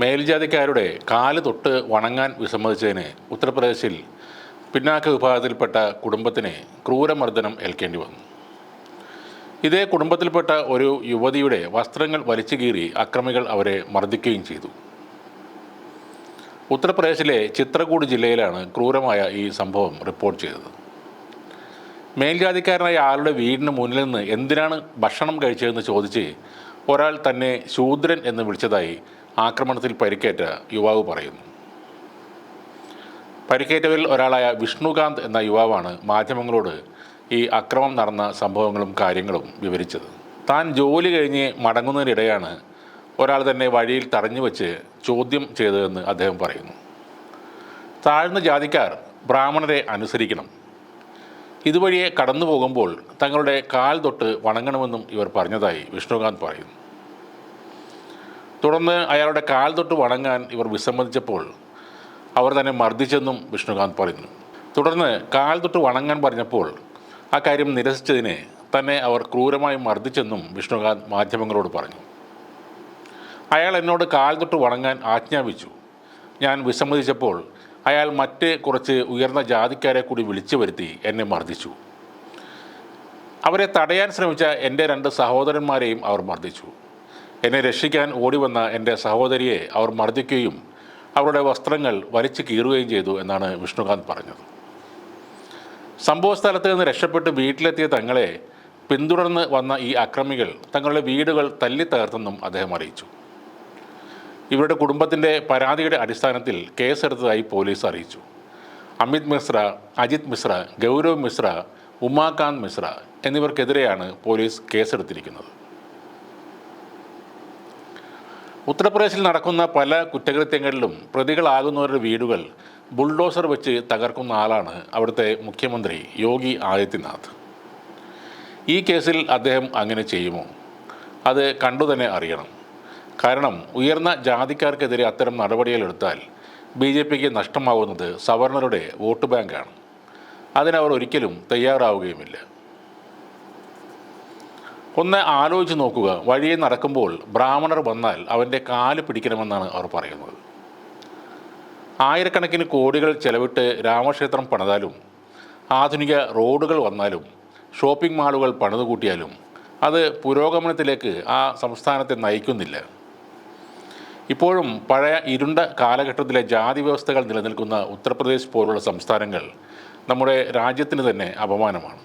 മേൽജാതിക്കാരുടെ കാൽ തൊട്ട് വണങ്ങാൻ വിസമ്മതിച്ചതിന് ഉത്തർപ്രദേശിൽ പിന്നാക്ക വിഭാഗത്തിൽപ്പെട്ട കുടുംബത്തിന് ക്രൂരമർദ്ദനം ഏൽക്കേണ്ടി വന്നു. ഇതേ കുടുംബത്തിൽപ്പെട്ട ഒരു യുവതിയുടെ വസ്ത്രങ്ങൾ വലിച്ചു കീറി അക്രമികൾ അവരെ മർദ്ദിക്കുകയും ചെയ്തു. ഉത്തർപ്രദേശിലെ ചിത്രകൂട് ജില്ലയിലാണ് ക്രൂരമായ ഈ സംഭവം റിപ്പോർട്ട് ചെയ്തത്. മേൽജാതിക്കാരനായ ആളുടെ വീടിന് മുന്നിൽ നിന്ന് എന്തിനാണ് ഭക്ഷണം കഴിച്ചതെന്ന് ചോദിച്ച് ഒരാൾ തന്നെ ശൂദ്രൻ എന്ന് വിളിച്ചതായി ആക്രമണത്തിൽ പരിക്കേറ്റ യുവാവ് പറയുന്നു. പരിക്കേറ്റവരിൽ ഒരാളായ വിഷ്ണുകാന്ത് എന്ന യുവാവാണ് മാധ്യമങ്ങളോട് ഈ അക്രമം നടന്ന സംഭവങ്ങളും കാര്യങ്ങളും വിവരിച്ചത്. താൻ ജോലി കഴിഞ്ഞ് മടങ്ങുന്നതിനിടെയാണ് ഒരാൾ തന്നെ വഴിയിൽ തടഞ്ഞു വെച്ച് ചോദ്യം ചെയ്തതെന്ന് അദ്ദേഹം പറയുന്നു. താഴ്ന്ന ജാതിക്കാർ ബ്രാഹ്മണരെ അനുസരിക്കണം. ഇതുവഴിയെ കടന്നു പോകുമ്പോൾ തങ്ങളുടെ കാൽ തൊട്ട് വണങ്ങണമെന്നും ഇവർ പറഞ്ഞതായി വിഷ്ണുകാന്ത് പറയുന്നു. തുടർന്ന് അയാളുടെ കാൽ തൊട്ട് വണങ്ങാൻ ഇവർ വിസമ്മതിച്ചപ്പോൾ അവർ തന്നെ മർദ്ദിച്ചെന്നും വിഷ്ണുകാന്ത് പറഞ്ഞു തുടർന്ന് കാൽ തൊട്ട് വണങ്ങാൻ പറഞ്ഞപ്പോൾ ആ കാര്യം നിരസിച്ചതിനെ തന്നെ അവർ ക്രൂരമായി മർദ്ദിച്ചെന്നും വിഷ്ണുകാന്ത് മാധ്യമങ്ങളോട് പറഞ്ഞു. അയാൾ എന്നോട് കാൽ തൊട്ട് വണങ്ങാൻ ആജ്ഞാപിച്ചു. ഞാൻ വിസമ്മതിച്ചപ്പോൾ അയാൾ മറ്റ് കുറച്ച് ഉയർന്ന ജാതിക്കാരെ കൂടി വിളിച്ചു വരുത്തി എന്നെ മർദ്ദിച്ചു. അവരെ തടയാൻ ശ്രമിച്ച എന്റെ രണ്ട് സഹോദരന്മാരെയും അവർ മർദ്ദിച്ചു. എന്നെ രക്ഷിക്കാൻ ഓടിവന്ന എന്റെ സഹോദരിയെ അവർ മർദ്ദിക്കുകയും അവരുടെ വസ്ത്രങ്ങൾ വലിച്ചു കീറുകയും ചെയ്തു എന്നാണ് വിഷ്ണുകാന്ത് പറഞ്ഞത്. സംഭവ സ്ഥലത്ത് നിന്ന് രക്ഷപ്പെട്ട് വീട്ടിലെത്തിയ തങ്ങളെ പിന്തുടർന്ന് വന്ന ഈ അക്രമികൾ തങ്ങളുടെ വീടുകൾ തല്ലി തകർത്തെന്നും അദ്ദേഹം അറിയിച്ചു. ഇവരുടെ കുടുംബത്തിന്റെ പരാതിയുടെ അടിസ്ഥാനത്തിൽ കേസെടുത്തതായി പോലീസ് അറിയിച്ചു. അമിത് മിശ്ര അജിത് മിശ്ര ഗൗരവ് മിശ്ര ഉമാകാന്ത് മിശ്ര എന്നിവർക്കെതിരെയാണ് പോലീസ് കേസെടുത്തിരിക്കുന്നത്. ഉത്തർപ്രദേശിൽ നടക്കുന്ന പല കുറ്റകൃത്യങ്ങളിലും പ്രതികളാകുന്നവരുടെ വീടുകൾ ബുൾഡോസർ വെച്ച് തകർക്കുന്ന ആളാണ് അവിടുത്തെ മുഖ്യമന്ത്രി യോഗി ആദിത്യനാഥ്. ഈ കേസിൽ അദ്ദേഹം അങ്ങനെ ചെയ്യുമോ? അത് കണ്ടു തന്നെ അറിയണം. കാരണം ഉയർന്ന ജാതിക്കാർക്കെതിരെ അത്തരം നടപടികളെടുത്താൽ ബി ജെ പിക്ക് നഷ്ടമാവുന്നത് സവർണറുടെ വോട്ട് ബാങ്കാണ്. അതിനവർ ഒരിക്കലും തയ്യാറാവുകയുമില്ല. ഒന്ന് ആലോചിച്ച് നോക്കുക. വഴിയെ നടക്കുമ്പോൾ ബ്രാഹ്മണർ വന്നാൽ അവന്റെ കാൽ പിടിക്കണമെന്നാണ് അവർ പറയുന്നത്. ആയിരക്കണക്കിന് കോടികൾ ചെലവിട്ട് രാമക്ഷേത്രം പണിതാലും ആധുനിക റോഡുകൾ വന്നാലും ഷോപ്പിംഗ് മാളുകൾ പണിതുകൂട്ടിയാലും അത് പുരോഗമനത്തിലേക്ക് ആ സംസ്ഥാനത്തെ നയിക്കുന്നില്ല. ഇപ്പോഴും പഴയ ഇരുണ്ട കാലഘട്ടത്തിലെ ജാതി വ്യവസ്ഥകൾ നിലനിൽക്കുന്ന ഉത്തർപ്രദേശ് പോലുള്ള സംസ്ഥാനങ്ങൾ നമ്മുടെ രാജ്യത്തിന് തന്നെ അപമാനമാണ്.